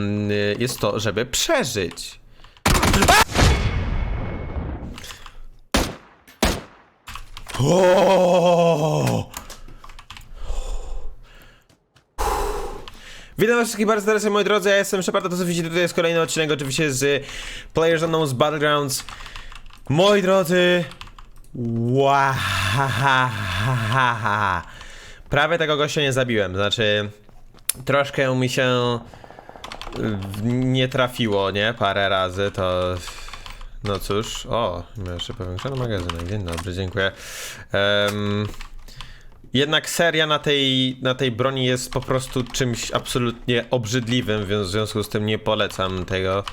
mm, jest to, żeby przeżyć. O! Witam wszystkich bardzo serdecznie moi drodzy, ja jestem Shepard, to co widzicie tutaj jest kolejny odcinek oczywiście z Players Unknown's Battlegrounds. Moi drodzy, wow, prawie tego gościa nie zabiłem, znaczy troszkę mi się y, nie trafiło, nie, parę razy, to no cóż, o, jeszcze powiększony magazynek, dzień dobry, dziękuję. Em, jednak seria na tej, na tej broni jest po prostu czymś absolutnie obrzydliwym, więc w związku z tym nie polecam tego.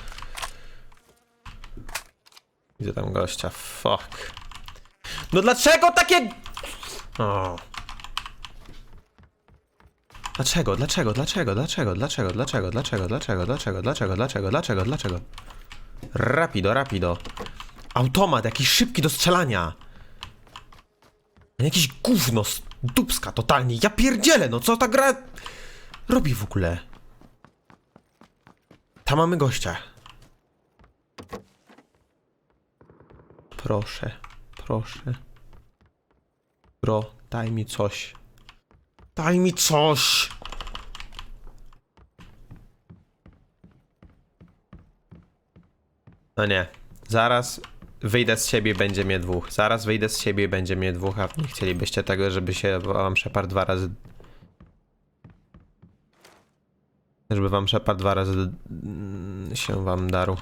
Widzę tam gościa, fuck. No dlaczego takie... O. Dlaczego, dlaczego, dlaczego, dlaczego, dlaczego, dlaczego, dlaczego, dlaczego, dlaczego, dlaczego, dlaczego, dlaczego, dlaczego? Rapido, rapido. Automat, jakiś szybki do strzelania. Jakiś gówno, s- dupska totalnie. Ja pierdzielę, no co ta gra robi w ogóle? Tam mamy gościa. Proszę, proszę. Bro, daj mi coś. Daj mi coś. No nie. Zaraz wyjdę z siebie, będzie mnie dwóch. Zaraz wyjdę z siebie, będzie mnie dwóch, a nie chcielibyście tego, żeby się wam Shepard dwa razy... Żeby wam Shepard dwa razy się wam darł.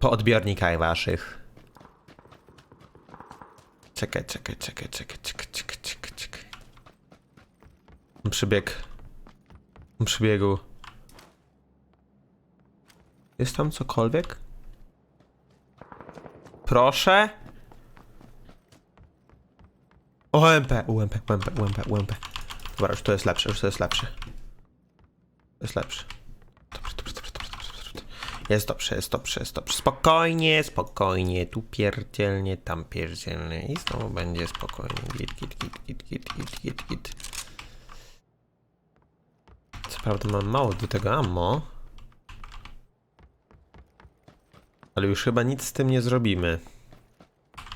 Po odbiornikach waszych. Czekaj, czekaj, czekaj, czekaj, czekaj, czekaj. On przybiegł. On. Jest tam cokolwiek? Proszę? O, UMP, UMP, UMP, UMP, UMP. Dobra, już to jest lepsze, już to jest lepsze. To jest lepsze. Dobrze, dobrze, dobrze, dobrze, dobrze, dobrze. Jest dobrze, jest dobrze, jest dobrze. Spokojnie, spokojnie. Tu pierdzielnie, tam pierdzielnie. I znowu będzie spokojnie. Git, git, git, git, git, git, git, git. Co prawda mam mało do tego ammo. Ale już chyba nic z tym nie zrobimy.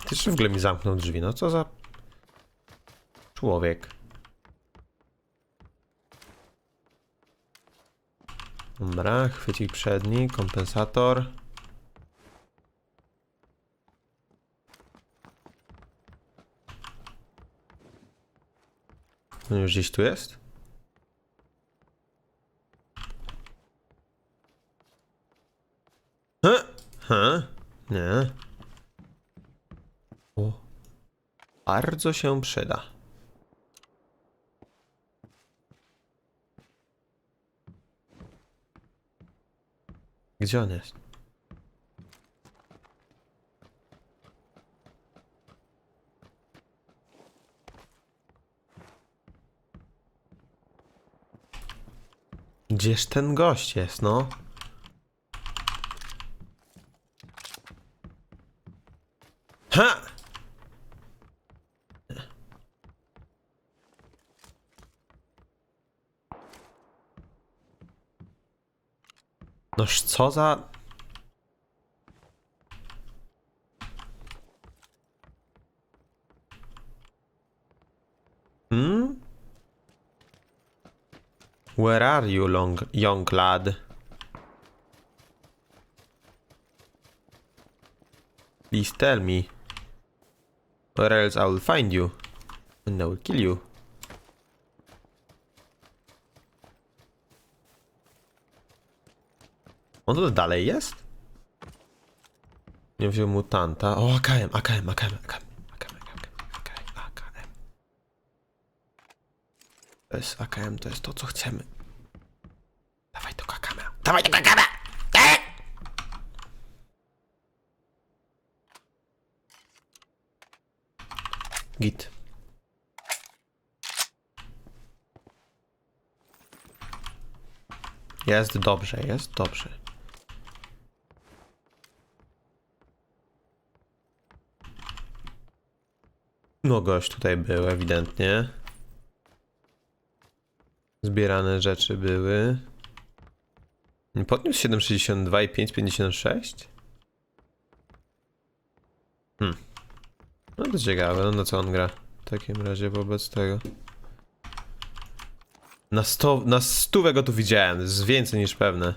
Ty w ogóle mi zamknął drzwi, no co za... Człowiek. Dobra, chwycik przedni, kompensator. On już gdzieś tu jest? Nie. O. Bardzo się przyda. Gdzie on jest? Gdzież ten gość jest, no? Co za... Hmm? Where are you, long, young lad? Please tell me. Or else I will find you. And I will kill you. On tu dalej jest? Nie wziął mutanta. O, AKM, AKM, AKM, AKM. AKM, AKM, AKM. To jest AKM, to jest to, co chcemy. Dawaj do AKM. Dawaj do AKM! Git. Jest dobrze, jest dobrze. No gość tutaj był ewidentnie. Zbierane rzeczy były. Podniósł 7,62 i 5,56? Hmm. No to ciekawe, no na co on gra? W takim razie wobec tego. Na, sto, na stówę go tu widziałem, to jest więcej niż pewne.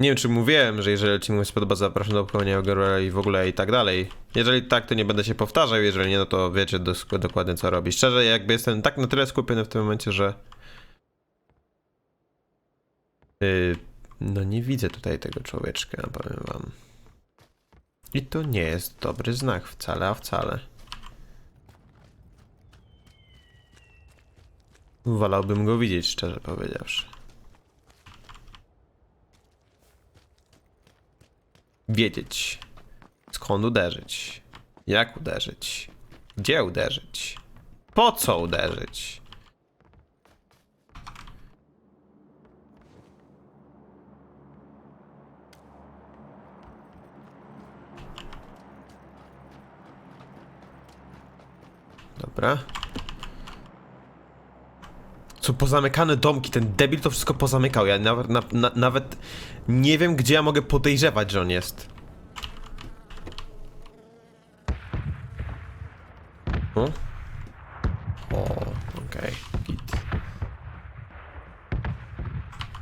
Nie wiem, czy mówiłem, że jeżeli ci się spodoba, zapraszam do opkowania Gorilla i w ogóle i tak dalej. Jeżeli tak, to nie będę się powtarzał, jeżeli nie, no to wiecie dokładnie co robi. Szczerze, jakby jestem tak na tyle skupiony w tym momencie, że... Yy, no nie widzę tutaj tego człowieczka, powiem wam. I to nie jest dobry znak wcale, a wcale. Wolałbym go widzieć, szczerze powiedziawszy. Wiedzieć, skąd uderzyć, jak uderzyć, gdzie uderzyć, po co uderzyć. Dobra. Co pozamykane domki, ten debil to wszystko pozamykał. Ja nawet, na, na, nawet nie wiem, gdzie ja mogę podejrzewać, że on jest. O? O, okej, git.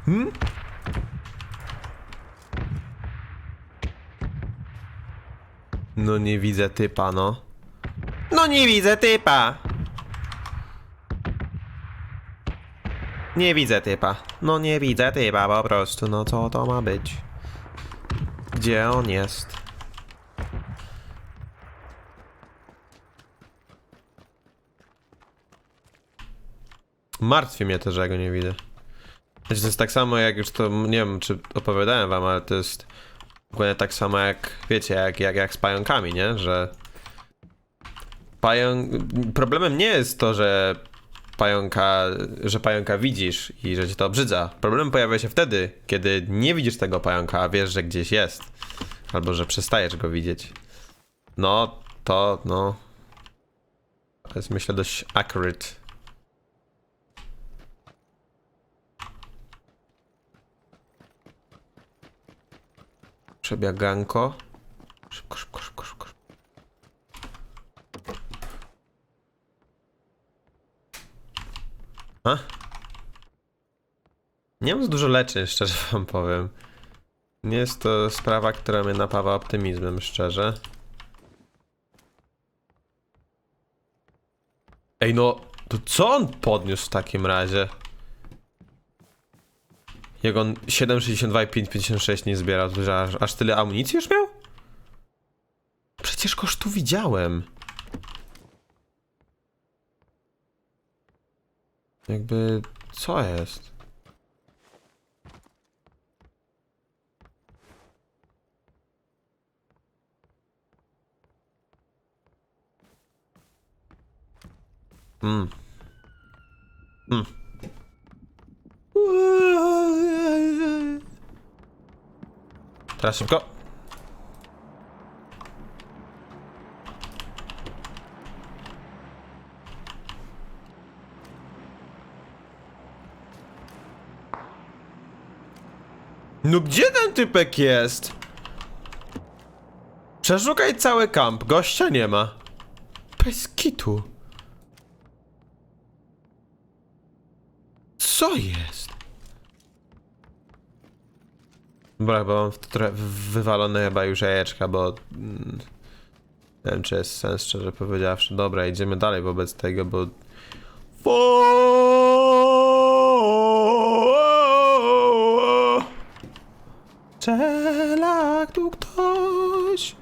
Hmm? No nie widzę typa, no. No nie widzę typa! Nie widzę typa. No nie widzę typa po prostu. No co to ma być? Gdzie on jest? Martwi mnie to, że ja go nie widzę. Znaczy, to jest tak samo jak już to, nie wiem czy opowiadałem wam, ale to jest dokładnie tak samo jak, wiecie, jak, jak, jak z pająkami, nie? Że pająk... Problemem nie jest to, że pająka, że pająka widzisz i że cię to obrzydza. Problem pojawia się wtedy, kiedy nie widzisz tego pająka, a wiesz, że gdzieś jest. Albo że przestajesz go widzieć. No, to, no... To jest myślę dość accurate. Przebieganko. Szybko, szybko, szybko, szybko. A? Nie mam dużo leczeń, szczerze wam powiem. Nie jest to sprawa, która mnie napawa optymizmem, szczerze. Ej no, to co on podniósł w takim razie? Jak on 7,62 i 5,56 nie zbierał, to aż, aż tyle amunicji już miał? Przecież kosz tu widziałem. Jakby, co jest? Mm. Mm. Teraz szybko. No gdzie ten typek jest? Przeszukaj cały kamp, gościa nie ma. Bez kitu. Co jest? Dobra, bo mam wywalone chyba już jajeczka, bo... mm, Nie wiem, czy jest sens, szczerze powiedziawszy. Dobra, idziemy dalej wobec tego, bo... Fo- Celak tu ktoś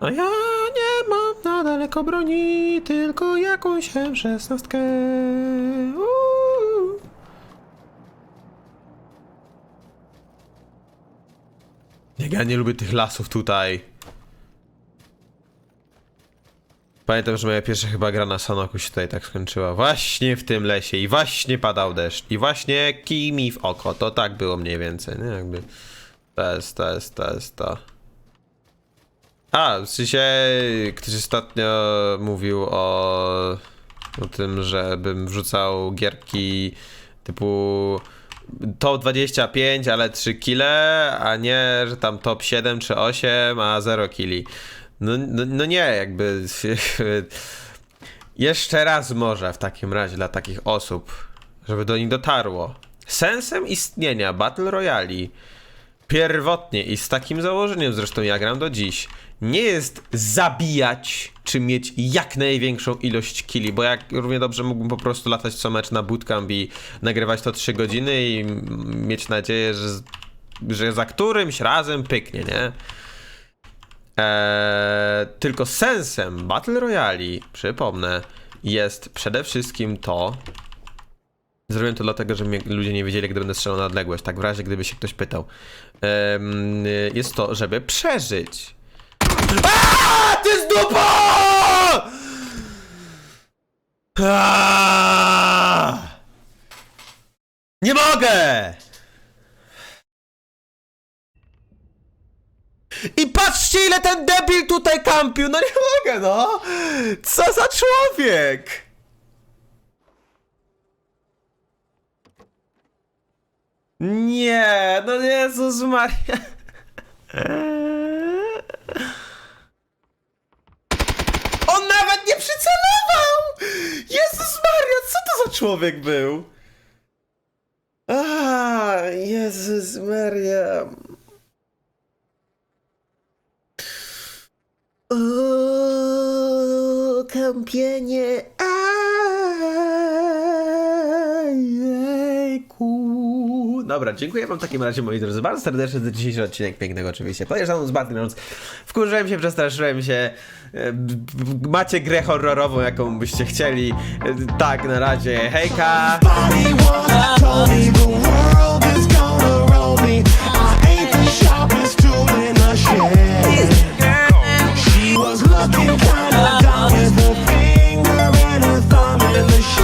A ja nie mam na daleko broni Tylko jakąś M16 Uuu. Ja nie lubię tych lasów tutaj. Pamiętam, że moja pierwsza chyba gra na Sanoku się tutaj tak skończyła. Właśnie w tym lesie i właśnie padał deszcz. I właśnie kij mi w oko. To tak było mniej więcej, nie? Jakby... To jest, to jest, to jest to. A, w sensie ktoś ostatnio mówił o, o tym, żebym wrzucał gierki typu top 25, ale 3 kile, a nie, że tam top 7 czy 8, a 0 kili. No, no, no nie, jakby. Jeszcze raz może w takim razie dla takich osób, żeby do nich dotarło. Sensem istnienia Battle Royali pierwotnie i z takim założeniem zresztą ja gram do dziś, nie jest zabijać czy mieć jak największą ilość killi, bo jak równie dobrze mógłbym po prostu latać co mecz na bootcamp i nagrywać to 3 godziny i mieć nadzieję, że, że za którymś razem pyknie, nie? Eee, tylko sensem Battle Royali, przypomnę, jest przede wszystkim to, Zrobiłem to dlatego, że mnie ludzie nie wiedzieli, gdy będę strzelał na odległość, tak w razie gdyby się ktoś pytał. Y, jest to, żeby przeżyć. A, ty z dupo! A! Nie mogę! I patrzcie, ile ten debil tutaj kampił! No nie mogę, no! Co za człowiek! Nie, no Jezus Maria. On nawet nie przycelował! Jezus Maria, co to za człowiek był? A, Jezus Maria. O, kampienie. Dobra, dziękuję wam w takim razie, moi drodzy, bardzo serdecznie za dzisiejszy odcinek pięknego oczywiście. Podjeżdżam z Battlegrounds, wkurzyłem się, przestraszyłem się, e, macie grę horrorową, jaką byście chcieli. E, tak, na razie, hejka! Looking kinda dumb with finger and thumb in the